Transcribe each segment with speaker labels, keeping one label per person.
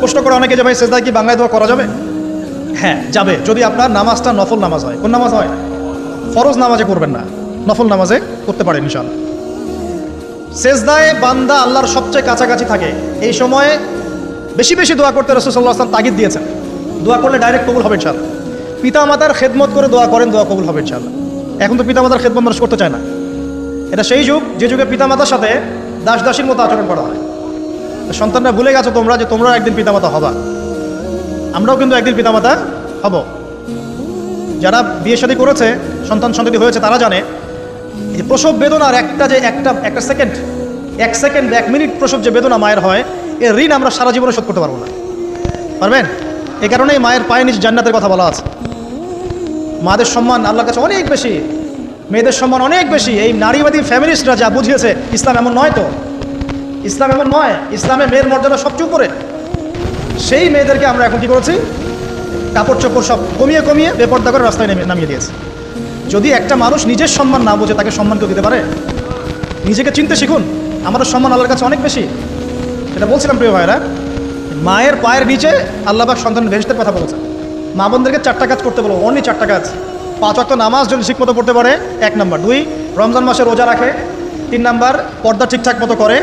Speaker 1: প্রশ্ন করে অনেকে যে ভাই কি বাংলায় দোয়া করা যাবে? হ্যাঁ যাবে, যদি আপনার নামাজটা নফল নামাজ হয়। কোন নামাজ হয় ফরজ নামাজে করবেন না। নফল নামাজে করতে পারেন ইনশাআল্লাহ। সেজদায় বান্দা আল্লাহর সবচেয়ে কাছাকাছি থাকে। এই সময়ে বেশি বেশি দোয়া করতে রসুল্লাহ আসলাম তাগিদ দিয়েছেন। দোয়া করলে ডাইরেক্ট কবুল হবে ইনশাআল্লাহ। পিতা মাতার খেদমত করে দোয়া করেন, দোয়া কবুল হবে ইনশাআল্লাহ। এখন তো পিতা মাতার খেদমত মানুষ করতে চায় না। এটা সেই যুগ, যে যুগে পিতা মাতার সাথে দাস দাসীর মতো আচরণ করা হয়। সন্তানরা ভুলে গেছো তোমরা যে তোমরা একদিন পিতামাতা হবা। আমরাও কিন্তু একদিন পিতামাতা হব। যারা বিয়ে শাদী করেছে, সন্তান সন্ততি হয়েছে, তারা জানে যে প্রসব বেদনার একটা যে একটা একটা সেকেন্ড এক সেকেন্ড এক মিনিট প্রসব যে বেদনা মায়ের হয় এর ঋণ আমরা সারা জীবনে শোধ করতে পারব না। পারবেন? এই কারণেই মায়ের পায়ে নিজ জান্নাতের কথা বলা আছে। মাদের সম্মান আল্লাহর কাছে অনেক বেশি, মেয়েদের সম্মান অনেক বেশি। এই নারীবাদী ফ্যামিলিস্টরা যা বুঝিয়েছে, ইসলাম এমন নয় তো? ইসলাম এমন নয় ইসলামে মেয়ের মর্যাদা সবচেয়ে উপরে। সেই মেয়েদেরকে আমরা এখন কি করেছি? কাপড় চোপড় সব কমিয়ে কমিয়ে বেপর্দা করে রাস্তায় নেমে নামিয়ে দিয়েছে। যদি একটা মানুষ নিজের সম্মান না বোঝে, তাকে সম্মান কেউ দিতে পারে? নিজেকে চিনতে শিখুন। আমাদের সম্মান আল্লাহর কাছে অনেক বেশি। সেটা বলছিলাম প্রিয় ভাইরা মায়ের পায়ের নিচে আল্লাহবাক সন্তান ভেসতে কথা বলেছে মা বোনদেরকে চারটা কাজ করতে বলো অনলি চারটা কাজ। পাঁচ অক্ট নামাজ যদি ঠিক মতো পড়তে পারে, এক নাম্বার। দুই, রমজান মাসে রোজা রাখে। তিন নাম্বার, পর্দা ঠিকঠাক মতো করে।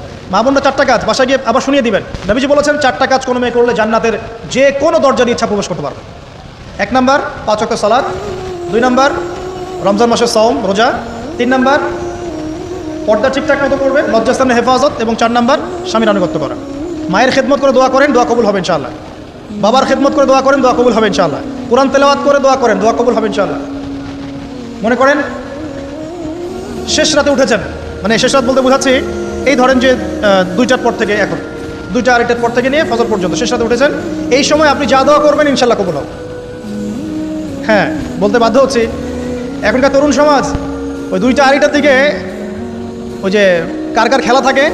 Speaker 1: মা বোনরা চারটা কাজ, বাসায় গিয়ে আবার শুনিয়ে দিবেন। নবীজি বলেছেন, চারটা কাজ কোনো মেয়ে করলে জান্নাতের যে কোনো দরজা দিয়ে ইচ্ছা প্রবেশ করতে পারবে। এক নম্বর, পাঁচ অক্ট সালাদ দুই নম্বর, রমজান মাসের সওম, রোজা। তিন নম্বর, পর্দা ঠিকঠাক মতো করবেন লজ্জাস্থানের হেফাজত। এবং চার নাম্বার, স্বামীর আনুগত্য করা। মায়ের খেদমত করে দোয়া করেন, দোয়া কবুল হবে ইনশাআল্লাহ। বাবার খেদমত করে দোয়া করেন, দোয়া কবুল হবে ইনশাআল্লাহ। কোরআন তেলাওয়াত করে দোয়া করেন, দোয়া কবুল হবে ইনশাআল্লাহ। মনে করেন, শেষ রাতে উঠেছেন। মানে শেষ রাত বলতে বোঝাচ্ছি এই ধরেন যে দুইটার পর থেকে এখন, দুইটা আড়াইটার পর থেকে নিয়ে ফজর পর্যন্ত, শেষ রাতে উঠেছেন। এই সময় আপনি যা দোয়া করবেন ইনশাল্লাহ কবুল হ্যাঁ বলতে বাধ্য হচ্ছি। এখনকার তরুণ সমাজ, ওই দুইটা আড়াইটার দিকে, ওই যে, কার কার খেলা থাকে,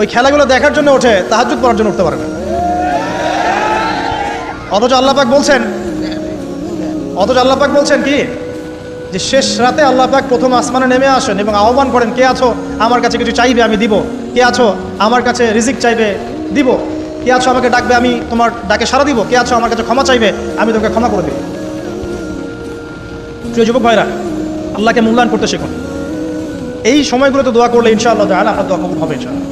Speaker 1: ওই খেলাগুলো দেখার জন্য ওঠে তাহাজুদ পড়ার জন্য উঠতে পারে না। অথচ আল্লাপাক বলছেন, অথচ আল্লাপাক বলছেন কি? যে শেষ রাতে আল্লাহ পাক প্রথম আসমানে নেমে আসেন এবং আহ্বান করেন, কে আছো? আমার কাছে কিছু চাইবে, আমি দিব। কে আছো? আমার কাছে রিজিক চাইবে, দিব। কে আছো? আমাকে ডাকবে, আমি তোমার ডাকে সারা দিব। কে আছো? আমার কাছে ক্ষমা চাইবে, আমি তোকে ক্ষমা করে দিব। প্রিয় যুবক ভাইরা, আল্লাহকে মূল্যায়ন করতে শিখুন। এই সময়গুলোতে দোয়া করলে ইনশাআল্লাহ তাহলে আপনার দোয়া কবুল হবে ইনশাআল্লাহ।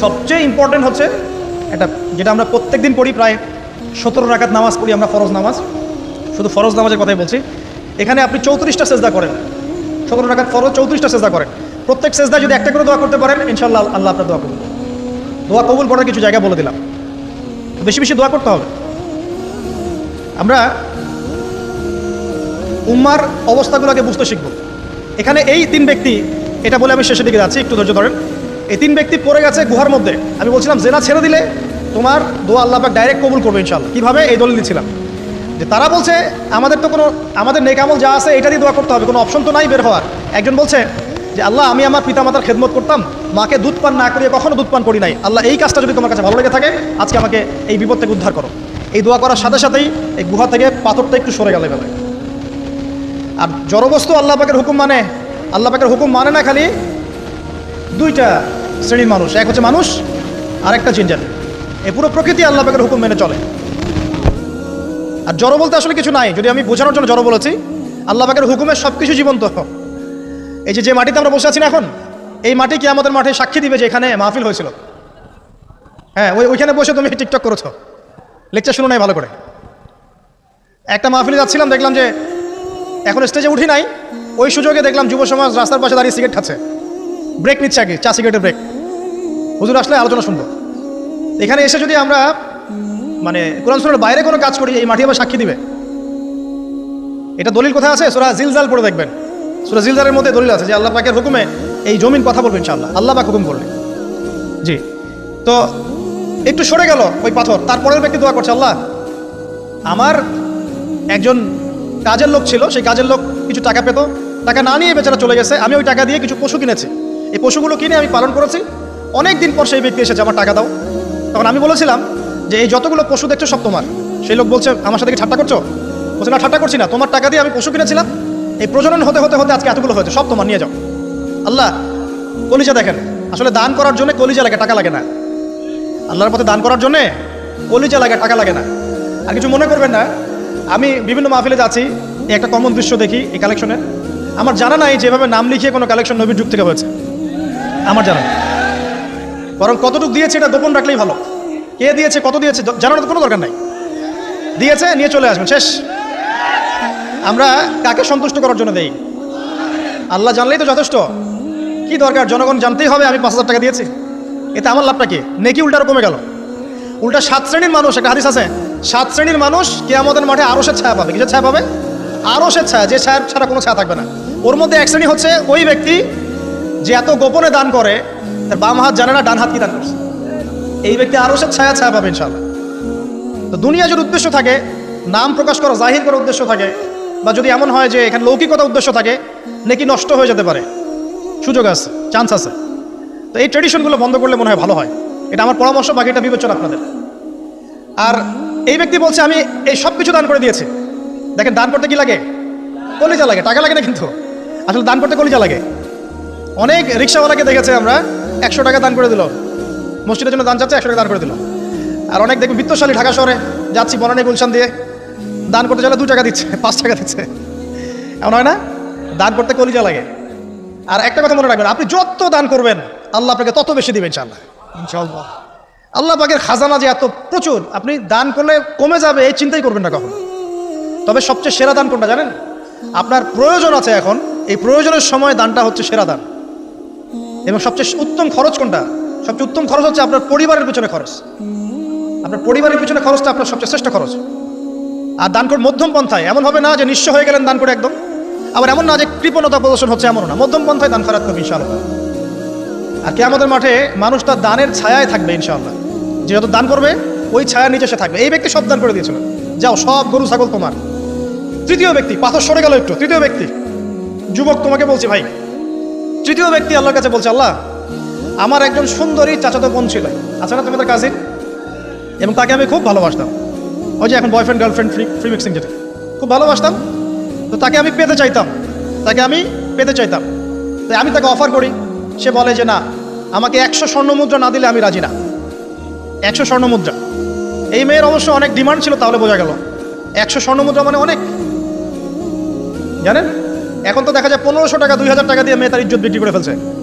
Speaker 1: সবচেয়ে ইম্পর্টেন্ট হচ্ছে এটা যেটা আমরা প্রত্যেক দিন পড়ি, প্রায় সতেরো রাকাত নামাজ পড়ি আমরা, ফরজ নামাজ। শুধু ফরজ নামাজের কথাই বলছি। এখানে আপনি চৌত্রিশটা সেজদা করেন। সতেরো রাকাত ফরজ, চৌত্রিশটা সেজদা করেন। প্রত্যেক সেজদা যদি একটা করে দোয়া করতে পারেন, ইনশাআল্লাহ আল্লাহ আপনার দোয়া কবুল দোয়া কবুল করার কিছু জায়গা বলে দিলাম। বেশি বেশি দোয়া করতে হবে। আমরা উম্মার অবস্থাগুলোকে বুঝতে শিখব। এখানে এই তিন ব্যক্তি, এটা বলে আমি শেষের দিকে যাচ্ছি, একটু ধৈর্য ধরেন। এই তিন ব্যক্তি পড়ে গেছে গুহার মধ্যে। আমি বলছিলাম, জেনা ছেড়ে দিলে তোমার দোয়া আল্লাহ ডাইরেক্ট কবুল করবে ইনশাল্লাহ কীভাবে? এই দলিল দিচ্ছিলাম যে তারা বলছে, আমাদের তো কোনো, আমাদের নেকামল যা আছে এটা দিয়ে দোয়া করতে হবে, কোনো অপশন তো নাই বের হওয়ার। একজন বলছে, যে আল্লাহ, আমি আমার পিতামাতার খেদমত করতাম, মাকে দুধ পান না করিয়ে কখনো দুধ পান করি নাই। আল্লাহ, এই কাজটা যদি তোমার কাছে ভালো লেগে থাকে, আজকে আমাকে এই বিপদ থেকে উদ্ধার করো। এই দোয়া করার সাথে সাথেই এই গুহা থেকে পাথরটা একটু সরে গেলে বেলায় আর জড়বস্তু আল্লাহ পাকের হুকুম মানে আল্লাহ পাকের হুকুম মানে না খালি দুইটা শ্রেণির মানুষ, এক হচ্ছে মানুষ আর একটা জিনজার এ পুরো প্রকৃতি আল্লাহ পাকের হুকুম মেনে চলে। আর জড় বলতে আসলে কিছু নাই, যদি আমি বোঝানোর জন্য জড় বলেছি। আল্লাহ পাকের হুকুমে সব কিছু জীবন্ত। এই যে যে মাটিতে আমরা বসে আছি না এখন, এই মাটি কি আমাদের মাঠে সাক্ষী দিবে যে এখানে মাহফিল হয়েছিল। হ্যাঁ ওই ওইখানে বসে তুমি টিকটক করেছ। লেকচার শুনো নাই ভালো করে। একটা মাহফিলে যাচ্ছিলাম, দেখলাম যে এখন স্টেজে উঠি নাই। ওই সুযোগে দেখলাম যুব সমাজ রাস্তার পাশে দাঁড়িয়ে সিগারেট খাচ্ছে। ব্রেক নিচ্ছে আগে, চা সিগারেটের ব্রেক হুজুর আসলে আলোচনা শুনব। এখানে এসে যদি আমরা মানে কোরআন সুরের বাইরে কোনো কাজ করি এই মাটি আবার সাক্ষী দিবে। এটা দলিল কোথায় আছে? সুরা জিলজাল পড়ে দেখবেন। সুরা জিলজালের মধ্যে দলিল আছে যে আল্লাহ পাকের হুকুমে এই জমিন কথা বলবেন ইনশাআল্লাহ। আল্লাহ পাক হুকুম করলে জি। তো একটু সরে গেল ওই পাথর, তারপরের ব্যক্তি দোয়া করছে, আল্লাহ, আমার একজন কাজের লোক ছিল, সেই কাজের লোক কিছু টাকা পেত, টাকা না নিয়ে বেচারা চলে গেছে, আমি ওই টাকা দিয়ে কিছু পশু কিনেছি। এই পশুগুলো কিনে আমি পালন করেছি। অনেক দিন পর সেই ব্যক্তি এসেছে, আমার টাকা দাও। তখন আমি বলেছিলাম যে এই যতগুলো পশু দেখছ সব তোমার। সেই লোক বলছে, আমার সাথে কি ঠাট্টা করছ? বলছে, না, ঠাট্টা করছি না। তোমার টাকা দিয়ে আমি পশু কিনেছিলাম। এই প্রজনন হতে হতে হতে আজকে এতগুলো হয়েছে, সব তোমার নিয়ে যাও। আল্লাহ, কলিজা দেখেন। আসলে দান করার জন্য কলিজা লাগে, টাকা লাগে না। আল্লাহর পথে দান করার জন্যে কলিজা লাগে, টাকা লাগে না। আর কিছু মনে করবেন না, আমি বিভিন্ন মাহফিলে যাচ্ছি একটা কমন দৃশ্য দেখি এই কালেকশনে আমার জানা নাই যেভাবে নাম লিখিয়ে কোনো কালেকশন নবীর যুগ থেকে হয়েছে। আমার জানা বরং কতটুকু দিয়েছে এটা গোপন রাখলেই ভালো। কে দিয়েছে, কত দিয়েছে, জ- জানার তো কোনো দরকার নাই। দিয়েছে, নিয়ে চলে আসবেন, শেষ। আমরা কাকে সন্তুষ্ট করার জন্য দেই? আল্লাহ জানলেই তো যথেষ্ট। কি দরকার? জনগণ জানতেই হবে, আমি পাঁচ হাজার টাকা দিয়েছি। এতে আমার লাভটা কি? নেকি উল্টার কমে গেল। উল্টা সাত শ্রেণির মানুষ, একটা হাদিস আছে, সাত শ্রেণির মানুষ কে আমাদের মাঠে আরও সে ছায়া পাবে। কিসের ছায়া পাবে? আরও সে ছায়া, যে ছায়া ছাড়া কোনো ছায়া থাকবে না। ওর মধ্যে এক শ্রেণি হচ্ছে ওই ব্যক্তি যে এত গোপনে দান করে, তার বাম হাত জানে না, ডান হাত কি দান করছে। এই ব্যক্তি আরও সে ছায়া ছায়া পাবে ইনশাল্লাহ তো দুনিয়া যদি উদ্দেশ্য থাকে, নাম প্রকাশ করা, জাহির করার উদ্দেশ্য থাকে, বা যদি এমন হয় যে এখানে লৌকিকতা উদ্দেশ্য থাকে, নাকি নষ্ট হয়ে যেতে পারে। সুযোগ আছে চান্স আছে। তো এই ট্রেডিশনগুলো বন্ধ করলে মনে হয় ভালো হয়। এটা আমার পরামর্শ বাকিটা বিবেচনা আপনাদের। আর এই ব্যক্তি বলছে, আমি এই সব কিছু দান করে দিয়েছি। দেখেন, দান করতে কি লাগে? কলিজা লাগে। টাকা লাগে না কিন্তু? আসলে দান করতে কলিজা লাগে। অনেক রিক্সাওয়ালাকে দেখেছে আমরা, একশো টাকা দান করে দিল। মসজিদের জন্য দান চাচ্ছে একশো টাকা দান করে দিল। আর অনেক দেখবেন বিত্তশালী ঢাকা শহরে যাচ্ছি বনানী গুলশান দিয়ে দান করতে চাইলে দু টাকা দিচ্ছে পাঁচ টাকা দিচ্ছে। এমন হয় না? দান করতে কলিজা লাগে। আর একটা কথা মনে রাখবেন আপনি যত দান করবেন আল্লাহ আপনাকে তত বেশি দিবেন ইনশাআল্লাহ। ইনশাআল্লাহ। আল্লাহ পাকের খাজানা যে এত প্রচুর আপনি দান করলে কমে যাবে এই চিন্তাই করবেন না কখনো। তবে সবচেয়ে সেরা দান কোনটা জানেন? আপনার প্রয়োজন আছে এখন এই প্রয়োজনের সময় দানটা হচ্ছে সেরা দান। এবং সবচেয়ে উত্তম খরচ কোনটা? সবচেয়ে উত্তম খরচ হচ্ছে আপনার পরিবারের পিছনে খরচ। আপনার পরিবারের পিছনে খরচটা আপনার সবচেয়ে শ্রেষ্ঠ খরচ। আর দান করে মধ্যম পন্থায়, এমন হবে না যে নিঃস্ব হয়ে গেলেন দান করে একদম। আবার এমন না যে কৃপণতা প্রদর্শন হচ্ছে এমন না। মধ্যম পন্থায় দান খরাত করবে ইনশাআল্লাহ। আর কে আমাদের মাঠে মানুষ তার দানের ছায়ায় থাকবে ইনশাআল্লাহ। যে যত দান করবে, ওই ছায়ার নিচে সে থাকবে। এই ব্যক্তি সব দান করে দিয়েছিল। যাও, সব গরু, ছাগল তোমার। তৃতীয় ব্যক্তি, পাথর সরে গেল একটু, তৃতীয় ব্যক্তি। যুবক তোমাকে বলছি, ভাই, তৃতীয় ব্যক্তি আল্লাহর কাছে বলছে, আল্লাহ আমার একজন সুন্দরী চাচাতো বোন ছিল। আছে না তোমাদের কাজিন এবং তাকে আমি খুব ভালোবাসতাম। ওই যে এখন boyfriend girlfriend free free mixing যেটা। খুব ভালোবাসতাম। তো তাকে আমি পেতে চাইতাম। তাকে আমি পেতে চাইতাম। তাই আমি তাকে অফার করি। সে বলে যে, না, আমাকে একশো স্বর্ণ মুদ্রা না দিলে আমি রাজি না। একশো স্বর্ণ মুদ্রা। এই মেয়ের অবশ্য অনেক ডিমান্ড ছিল, তাহলে বোঝা গেল। একশো স্বর্ণ মুদ্রা মানে অনেক। জানেন? এখন তো দেখা যায় পনেরোশো টাকা, দুই হাজার টাকা দিয়ে মেয়ে তার ইজ্জত বিক্রি করে ফেলছে।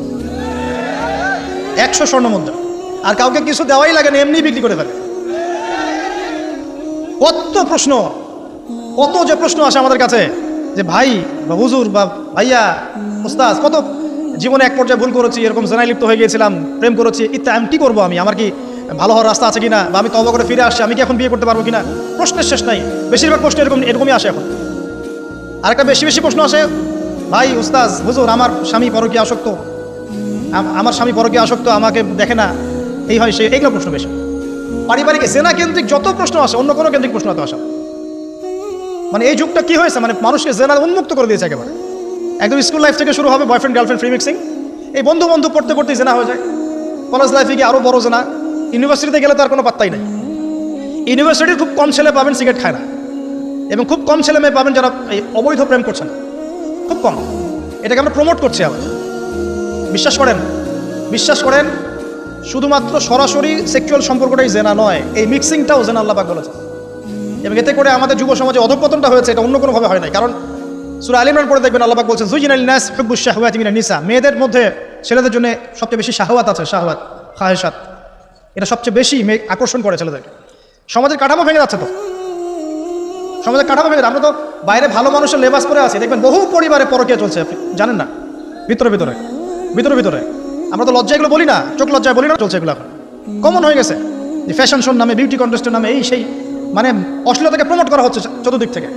Speaker 1: একশো স্বর্ণ মুদ্রা। আর কাউকে কিছু দেওয়াই লাগে না এমনি বিক্রি করে ফেলে। কত প্রশ্ন, কত যে প্রশ্ন আসে আমাদের কাছে যে, ভাই, বা হুজুর, বা ভাইয়া উস্তাজ কত? জীবনে এক পর্যায়ে ভুল করেছি, এরকম জেনায় লিপ্ত হয়ে গিয়েছিলাম, প্রেম করেছি ইত্যা আমি কী করব আমি? আমার কি ভালো হওয়ার রাস্তা আছে কিনা? বা আমি তবা করে ফিরে আসছি, আমি কি এখন বিয়ে করতে পারব কিনা? প্রশ্নের শেষ নাই। বেশিরভাগ প্রশ্ন এরকম, এরকমই আসে এখন। আরেকটা বেশি বেশি প্রশ্ন আসে, ভাই উস্তাজ হুজুর, আমার স্বামী পরকীয় আসক্ত। আমার স্বামী পরকীয় আসক্ত, আমাকে দেখে না। এই হয় সে এইগুলো প্রশ্ন বেশি। পারিবারিক সেনা কেন্দ্রিক যত প্রশ্ন আসে, অন্য কোনো কেন্দ্রিক প্রশ্ন এত আসে মানে এই যুগটা কি হয়েছে? মানে মানুষকে জেনা উন্মুক্ত করে দিয়েছে একেবারে। একদম স্কুল লাইফ থেকে শুরু হবে বয়ফ্রেন্ড, গার্লফ্রেন্ড, ফ্রি মিক্সিং। এই বন্ধু বন্ধু পড়তে পড়তে জেনা হয়ে যায়। কলেজ লাইফে গিয়ে আরও বড় জেনা। ইউনিভার্সিটিতে গেলে তার কোনো পাত্তাই নাই। ইউনিভার্সিটির খুব কম ছেলে পাবেন, সিগারেট খায় না। এবং খুব কম ছেলে মেয়ে পাবেন যারা এই অবৈধ প্রেম করছেন খুব কম। এটাকে আমরা প্রমোট করছি আবার। বিশ্বাস করেন? বিশ্বাস করেন? শুধুমাত্র সরাসরি সেক্সুয়াল সম্পর্কটাই জেনা নয়, এই মিক্সিংটাও জেনা আল্লাহ বলেছে এবং এতে করে আমাদের যুব সমাজে অধপতনটা হয়েছে, এটা অন্য কোনোভাবে হয় নাই। কারণ সুরা আলিমরান পরে দেখবেন আল্লাহ বলছেন জুজিন আল নাস হুব্বুস শাহওয়াত মিনান নিসা। মেয়েদের মধ্যে ছেলেদের জন্য সবচেয়ে বেশি শাহওয়াত আছে, শাহওয়াত খাহেসাত এটা সবচেয়ে বেশি মেয়ে আকর্ষণ করে ছেলেদেরকে সমাজের কাঠামো ভেঙে যাচ্ছে তো। সমাজের কাঠামো ভেঙে আমরা তো বাইরে ভালো মানুষের লেবাস পরে আছি। দেখবেন বহু পরিবারে পরকিয়া চলছে, আপনি জানেন না? ভিতরে ভিতরে। ভিতরে ভিতরে। আমরা তো লজ্জা এগুলো বলি না, চোখ লজ্জায় বলি না, চলছে এগুলো এখন। কমন হয়ে গেছে। যে ফ্যাশন শোর নামে বিউটি কন্টেস্টের নামে, এই সেই মানে অশ্লীলতাকে প্রমোট করা হচ্ছে চতুর্দিক থেকে।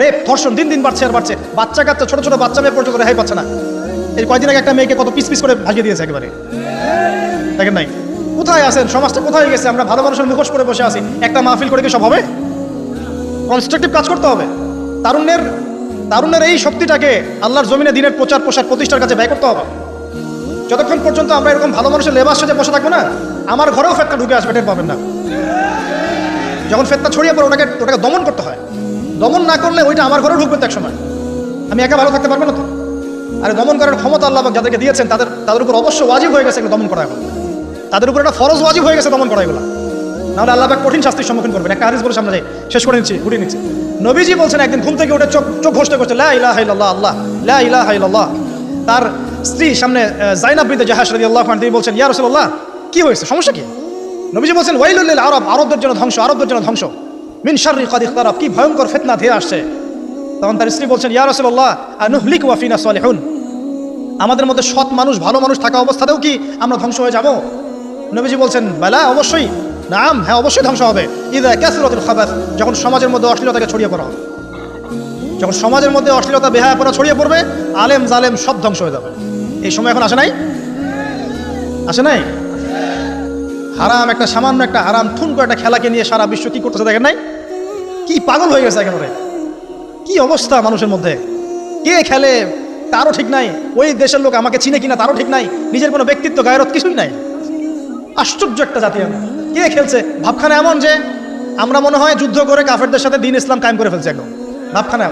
Speaker 1: রেপ ধর্ষণ, দিন দিন বাড়ছে আর বাড়ছে। বাচ্চা কাচ্চা, ছোট ছোট বাচ্চা মেয়ে পর্যন্ত রেহাই পাচ্ছে না। এই কয়দিন আগে একটা মেয়েকে কত পিস পিস করে ভাগিয়ে দিয়েছে একেবারে। দেখেন নাই? কোথায় আছেন? সমাজটা কোথায় গেছে? আমরা ভালো মানুষের মুখোশ করে বসে আছি। একটা মাহফিল করে কি সব হবে? কনস্ট্রাকটিভ কাজ করতে হবে। তারুণ্যের তারুণ্যের এই শক্তিটাকে আল্লাহর জমিনে দিনের প্রচার প্রসার প্রতিষ্ঠার কাছে ব্যয় করতে হবে। যতক্ষণ পর্যন্ত আমরা এরকম ভালো মানুষের লেবাস সাজে বসে থাকব না, আমার ঘরেও ফেতনা ঢুকে আসবে, টের পাবেন না। যখন ফেতনা ছড়িয়ে পড়ে, ওটাকে ওটাকে দমন করতে হয়। দমন না করলে ওইটা আমার ঘরেও ঢুকবে তো এক সময় আমি একা ভালো থাকতে পারব না তো। আর দমন করার ক্ষমতা আল্লাহ যাদেরকে দিয়েছেন, তাদের তাদের উপর অবশ্য ওয়াজিব হয়ে গেছে এগুলো দমন করা এখন তাদের উপর একটা ফরজ ওয়াজিব হয়ে গেছে দমন করা এগুলো। নাহলে আল্লাহ পাক কঠিন শাস্তির সম্মুখীন করবেন। একটা হাদিস বলে সামনে যাই শেষ করে নিচ্ছি, ঘুরিয়ে নিচ্ছি। নবীজি বলছেন, একদিন ঘুম থেকে উঠে চোখ চোখ ঘষতে করছে, লা ইলাহা ইল্লাল্লাহ আল্লাহ লা ইলাহা ইল্লাল্লাহ। তার স্ত্রী সামনে আহ, জাইনাব বিনতে জাহাজ রাদিয়াল্লাহু আনহা তিনি বলছেন ইয়া রাসূলুল্লাহ কি হয়েছে? সমস্যা কি? নবীজি বলছেন ওয়াইলুল লিল আরব আরবদের জন্য ধ্বংস আরবদের জন্য ধ্বংস। মিন শাররি কাদ ইখতারাব কি ভয়ঙ্কর ফিতনা ধেয়ে আসছে। তখন তার স্ত্রী বলছেন ইয়া রাসূলুল্লাহ আনুহলিক ওয়া ফিনা সালিহুন। আমাদের মধ্যে সৎ মানুষ ভালো মানুষ থাকা অবস্থাতেও কি আমরা ধ্বংস হয়ে যাব? নবীজি বলছেন বেলা অবশ্যই। নাম হ্যাঁ অবশ্যই ধ্বংস হবে। ইদা ক্যাসরতুল খাবাস যখন সমাজের মধ্যে অশ্লীলতাকে ছড়িয়ে পড়া যখন সমাজের মধ্যে অশ্লীলতা বেহায়া পড়া ছড়িয়ে পড়বে, আলেম জালেম সব ধ্বংস হয়ে যাবে। এই সময় এখন আসে নাই? আসে নাই? হারাম একটা, সামান্য একটা, হারাম ঠুন করে একটা খেলাকে নিয়ে সারা বিশ্ব কি করতেছে দেখেন নাই? কি পাগল হয়ে গেছে একেবারে। কি অবস্থা মানুষের মধ্যে? কে খেলে? তারও ঠিক নাই। ওই দেশের লোক আমাকে চিনে কিনা তারও ঠিক নাই। নিজের কোনো ব্যক্তিত্ব গায়রত কিছুই নাই। আশ্চর্য একটা জাতি আমরা। কে খেলছে? ভাবখানা এমন যে, আমরা মনে হয় যুদ্ধ করে কাফেরদের সাথে দিন ইসলাম কায়েম করে ফেলছে একদম। ভাবখানা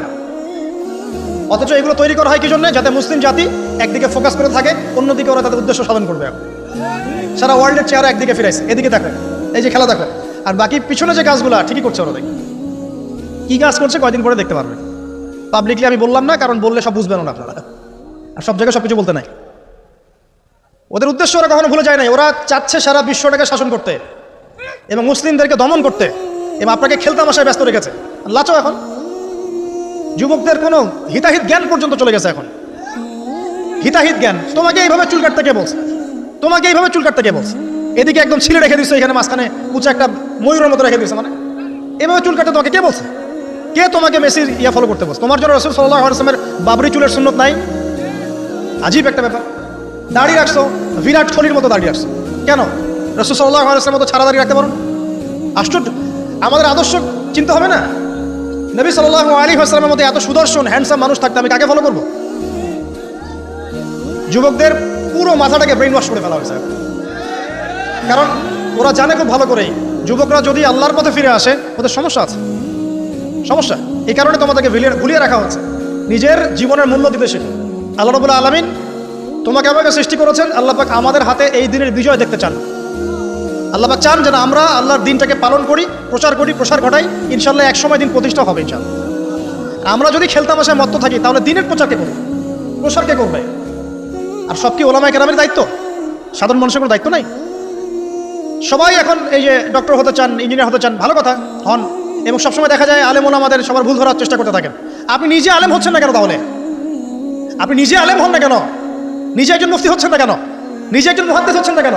Speaker 1: অথচ এগুলো তৈরি করা হয় কি জন্য? যাতে মুসলিম জাতি একদিকে ফোকাস করে থাকে, অন্যদিকে ওরা তাদের উদ্দেশ্য সাধন করবে। সারা ওয়ার্ল্ডের চেয়ার একদিকে ফিরাইছে এদিকে দেখো, এই যে খেলা দেখো। আর বাকি পিছনে যে কাজগুলো ঠিকই করছে ওরা দেখো। কি কাজ করছে কয়দিন পরে দেখতে পারবে। পাবলিকলি আমি বললাম না, কারণ বললে সব বুঝবেন না আপনারা। আর সব জায়গায় সব কিছু বলতে নাই। ওদের উদ্দেশ্য ওরা কখনো ভুলে যায় নাই। ওরা চাচ্ছে সারা বিশ্বটাকে শাসন করতে এবং মুসলিমদেরকে দমন করতে। এবং আপনাকে খেলতামাশায় ব্যস্ত রেখেছে। লাচো এখন। যুবকদের কোনো হিতাহিত জ্ঞান পর্যন্ত চলে গেছে এখন। হিতাহিত জ্ঞান। তোমাকে এইভাবে চুল কাটতে কে বলছে? তোমাকে এইভাবে চুল কাটতে কে বলছে? এদিকে একদম ছিলে রেখে দিচ্ছে এখানে মাঝখানে উঁচু একটা ময়ূরের মতো রেখে দিচ্ছে মানে এভাবে চুল কাটতে তোমাকে কে বলছে? কে তোমাকে মেসির ইয়া ফলো করতে বলছে? তোমার জন্য রসুল সাল্লাহ আসলামের বাবরি চুলের সুন্নত নাই? আজীব একটা ব্যাপার। দাঁড়িয়ে রাখছো, বিরাট কোহলির মতো দাঁড়িয়ে রাখছো। কেন? রসুল সাল্লাহ আসলামের মতো ছাড়া দাঁড়িয়ে রাখতে পারো? আশ্চর্য। আমাদের আদর্শ চিন্তা হবে না? নবী সাল্লাহ আলী আসলামের মধ্যে এত সুদর্শন হ্যান্ডসাম মানুষ থাকতে আমি কাকে ফলো করব? যুবকদের পুরো মাথাটাকে ব্রেন ওয়াশ করে ফেলা হয়েছে। কারণ ওরা জানে খুব ভালো করেই, যুবকরা যদি আল্লাহর পথে ফিরে আসে, ওদের সমস্যা আছে। সমস্যা? এই কারণে তোমাদেরকে ভুলিয়ে রাখা হচ্ছে। নিজের জীবনের মূল্য দিতে শেখো আল্লাহ রবুল্লা আলমিন তোমাকে আমাকে সৃষ্টি করেছেন, আল্লাহ পাক আমাদের হাতে এই দিনের বিজয় দেখতে চান। আল্লাহ চান যেন আমরা আল্লাহর দিনটাকে পালন করি, প্রচার করি, প্রসার ঘটাই, ইনশাল্লাহ এক সময় দিন প্রতিষ্ঠা হবে ইনশাল্লাহ। আমরা যদি খেলতাম খেলতামাশায় মত্ত থাকি, তাহলে দিনের প্রচার কে করবে প্রসার কে করবে। আর সব কি ওলামায় কেরামের দায়িত্ব? সাধারণ মানুষের কোনো দায়িত্ব নাই? সবাই এখন এই যে ডক্টর হতে চান ইঞ্জিনিয়ার হতে চান, ভালো কথা, হন। এবং সবসময় দেখা যায় আলেম ওলামাদের সবার ভুল ধরার চেষ্টা করতে থাকেন। আপনি নিজে আলেম হচ্ছেন না কেন তাহলে? আপনি নিজে আলেম হন না কেন? নিজে একজন মুফতি হচ্ছেন না কেন? নিজে একজন মহাদ্দেশ হচ্ছেন না কেন?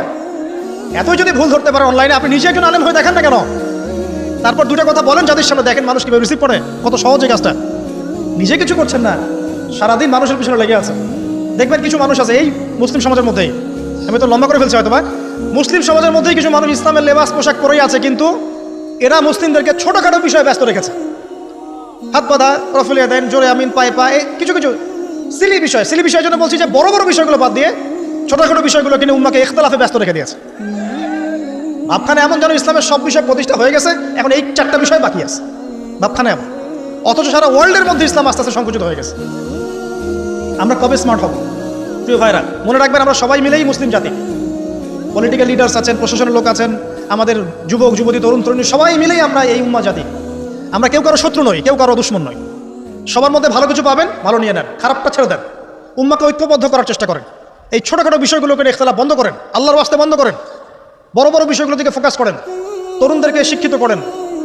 Speaker 1: এতই যদি ভুল ধরতে পারে অনলাইনে আপনি নিজে একজন আলেম হয়ে দেখেন না কেন? তারপর দুটো কথা বলেন, যাদের সামনে দেখেন মানুষ কীভাবে রিসিভ করে, কত সহজে কাজটা। নিজে কিছু করছেন না, সারাদিন মানুষের পিছনে লেগে আছে দেখবেন কিছু মানুষ আছে, এই মুসলিম সমাজের মধ্যেই। আমি তো লম্বা করে ফেলছি হয়তো মুসলিম সমাজের মধ্যেই কিছু মানুষ ইসলামের লেবাস, পোশাক পরেই আছে, কিন্তু এরা মুসলিমদেরকে ছোটোখাটো বিষয়ে ব্যস্ত রেখেছে। হাত বাঁধা রফুলিয়া দেন জোরে আমিন, পায়ে পায়ে কিছু কিছু। সিলি বিষয় সিলি বিষয়ের জন্য বলছি যে, বড় বড় বিষয়গুলো বাদ দিয়ে ছোটোখাটো বিষয়গুলো কিনে উম্মাকে ইখতলাফে ব্যস্ত রেখে দিয়েছে। ভাবখানে এমন যেন ইসলামের সব বিষয় প্রতিষ্ঠা হয়ে গেছে, এখন এই চারটা বিষয় বাকি আছে। ভাবখানে এমন। অথচ সারা ওয়ার্ল্ডের মধ্যে ইসলাম আস্তে আস্তে সংকুচিত হয়ে গেছে। আমরা কবে স্মার্ট হব? প্রিয় ভাইরা, মনে রাখবেন আমরা সবাই মিলেই মুসলিম জাতি। পলিটিক্যাল লিডার্স আছেন, প্রশাসনের লোক আছেন, আমাদের যুবক, যুবতী, তরুণ, তরুণী, সবাই মিলেই আমরা এই উম্মা জাতি। আমরা কেউ কারও শত্রু নই, কেউ কারও দুশ্মন নই। সবার মধ্যে ভালো কিছু পাবেন, ভালো নিয়ে নেন, খারাপটা ছেড়ে দেন। উম্মাকে ঐক্যবদ্ধ করার চেষ্টা করেন। এই ছোটোখাটো বিষয়গুলোকে ইখতলাফ বন্ধ করেন, আল্লাহর ওয়াস্তে বন্ধ করেন, বড় বড় বিষয়গুলো দিকে ফোকাস করেন, তরুণদেরকে শিক্ষিত করেন,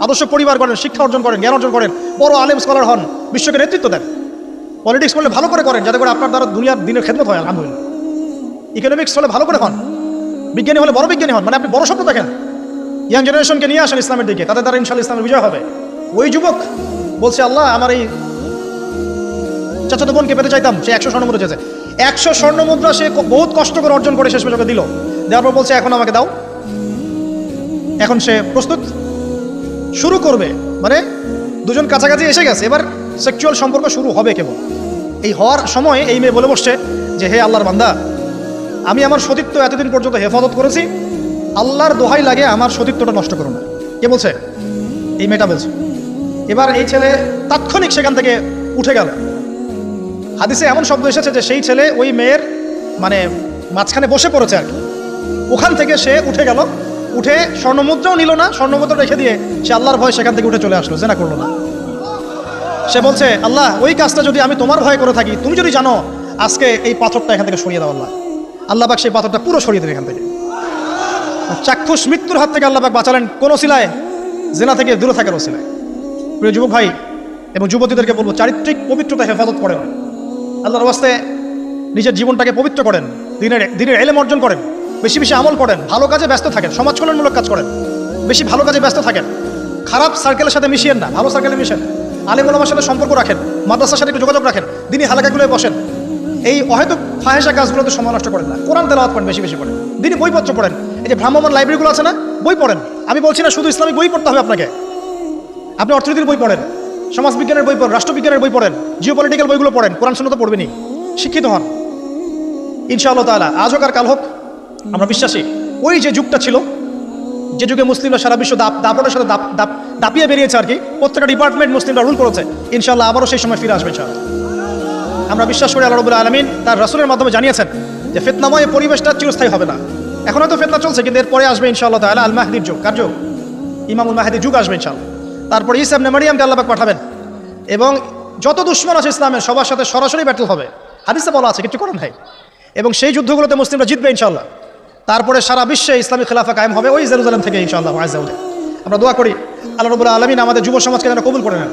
Speaker 1: আদর্শ পরিবার করেন শিক্ষা অর্জন করেন, জ্ঞান অর্জন করেন, বড় আলেম স্কলার হন, বিশ্বকে নেতৃত্ব দেন। পলিটিক্স করলে ভালো করে করেন, যাতে করে আপনার দ্বারা দুনিয়ার দিনের খেদমত হয়, আলহামদুলিল্লাহ। ইকোনমিক্স হলে ভালো করে হন, বিজ্ঞানী হলে বড় বিজ্ঞানী হন মানে আপনি বড় স্বপ্ন দেখেন। ইয়াং জেনারেশনকে নিয়ে আসেন ইসলামের দিকে, তাদের দ্বারা ইনশাল্লাহ ইসলামের বিজয় হবে। ওই যুবক বলছে, আল্লাহ, আমার এই চাচাতো বোনকে পেতে চাইতাম, সে একশো স্বর্ণ মুদ্রা চেয়েছে। একশো স্বর্ণ মুদ্রা সে বহুত কষ্ট করে অর্জন করে শেষ পর্যন্ত দিল। দেওয়ার পর বলছে, এখন আমাকে দাও। এখন সে প্রস্তুত, শুরু করবে। মানে দুজন কাছাকাছি এসে গেছে। এবার সেক্সুয়াল সম্পর্ক শুরু হবে কেবল। এই হওয়ার সময় এই মেয়ে বলে বসছে যে, হে আল্লাহর বান্দা, আমি আমার সতীত্ব এতদিন পর্যন্ত হেফাজত করেছি। আল্লাহর দোহাই লাগে আমার সতীত্বটা নষ্ট করো না। কে বলছে? এই মেয়েটা বলছে। এবার এই ছেলে তাৎক্ষণিক সেখান থেকে উঠে গেল। হাদিসে এমন শব্দ এসেছে যে সেই ছেলে ওই মেয়ের মানে মাঝখানে বসে পড়েছে আর কি। ওখান থেকে সে উঠে গেল, উঠে স্বর্ণমুদ্রাও নিল না, স্বর্ণমুদ্রা রেখে দিয়ে সে আল্লাহর ভয় সেখান থেকে উঠে চলে আসলো, জেনা করল না। সে বলছে, আল্লাহ, ওই কাজটা যদি আমি তোমার ভয় করে থাকি, তুমি যদি জানো, আজকে এই পাথরটা এখান থেকে সরিয়ে দাও আল্লাহ। আল্লাহ সেই পাথরটা পুরো সরিয়ে দেবে এখান থেকে। চাক্ষুষ মৃত্যুর হাত থেকে আল্লাহবাক বাঁচালেন কোন সিলায় জেনা থেকে দূরে থাকার ওসিলায় প্রিয় যুবক ভাই এবং যুবতীদেরকে বলব, চারিত্রিক পবিত্রতা, হেফাজত করেন আল্লাহর বাস্তে নিজের জীবনটাকে পবিত্র করেন, দিনের দিনের এলেম অর্জন করেন, বেশি বেশি আমল করেন, ভালো কাজে ব্যস্ত থাকেন, সমাজ কল্যাণমূলক কাজ করেন, বেশি ভালো কাজে ব্যস্ত থাকেন, খারাপ সার্কেলের সাথে মিশিয়েন না, ভালো সার্কেলে মিশেন, আলিম ওলামার সাথে সম্পর্ক রাখেন, মাদ্রাসার সাথে একটু যোগাযোগ রাখেন দিনই হালাকাগুলোয় বসেন, এই অহেতুক ফাহেসা কাজগুলোতে সময় নষ্ট করেন না, কোরআন তেলাওয়াত করেন বেশি বেশি করেন দিনই বইপত্র পড়েন, এই যে ভ্রাম্যমান লাইব্রেরিগুলো আছে না, বই পড়েন, আমি বলছি না শুধু ইসলামিক বই পড়তে হবে আপনাকে, আপনি অর্থনীতির বই পড়েন সমাজবিজ্ঞানের বই পড়েন, রাষ্ট্রবিজ্ঞানের বই পড়েন জিও পলিটিক্যাল বইগুলো পড়েন, কোরআন শুনে তো পড়বেনি শিক্ষিত হন। ইনশাআল্লাহ তাআলা আজ হোক আর কাল হোক, আমরা বিশ্বাসী। ওই যে যুগটা ছিল, যে যুগে মুসলিমরা সারা বিশ্ব দাপ দাপটের সাথে দাপ দাপ, দাপিয়ে বেরিয়েছে আর কি, প্রত্যেকটা ডিপার্টমেন্ট মুসলিমরা রুল করেছে। ইনশাআল্লাহ আবারও সেই সময় ফিরে আসবে ইনশাআল্লাহ। আমরা বিশ্বাস করি আল্লাহ রবুল্লা আলমিন তার রাসুলের মাধ্যমে জানিয়েছেন যে ফেতনাময় পরিবেশটা চিরস্থায়ী হবে না। এখন হয়তো ফেতনা চলছে, কিন্তু এরপরে আসবে ইনশাআল্লাহ তাহলে আল মাহদির যুগ। কার যুগ? ইমামুল মাহাদির যুগ আসবে ইনশাআল্লাহ। তারপরে ইসাব নেমারিয়ামকে আল্লাহ পাঠাবেন। এবং যত দুশ্মন আছে ইসলামের, সবার সাথে সরাসরি ব্যাটল হবে। হাদিসে বলা আছে, কিছু করেন ভাই এবং সেই যুদ্ধগুলোতে মুসলিমরা জিতবে ইনশাআল্লাহ। তারপরে সারা বিশ্বে ইসলামী খেলাফা কায়েম হবে ওই জেরুজালেম থেকে ইনশাআল্লাহ আজাউলে আমরা দোয়া করি, আল্লাহ রবুল্লাহ আলমিন আমাদের যুব সমাজকে যেন কবুল করে নেন।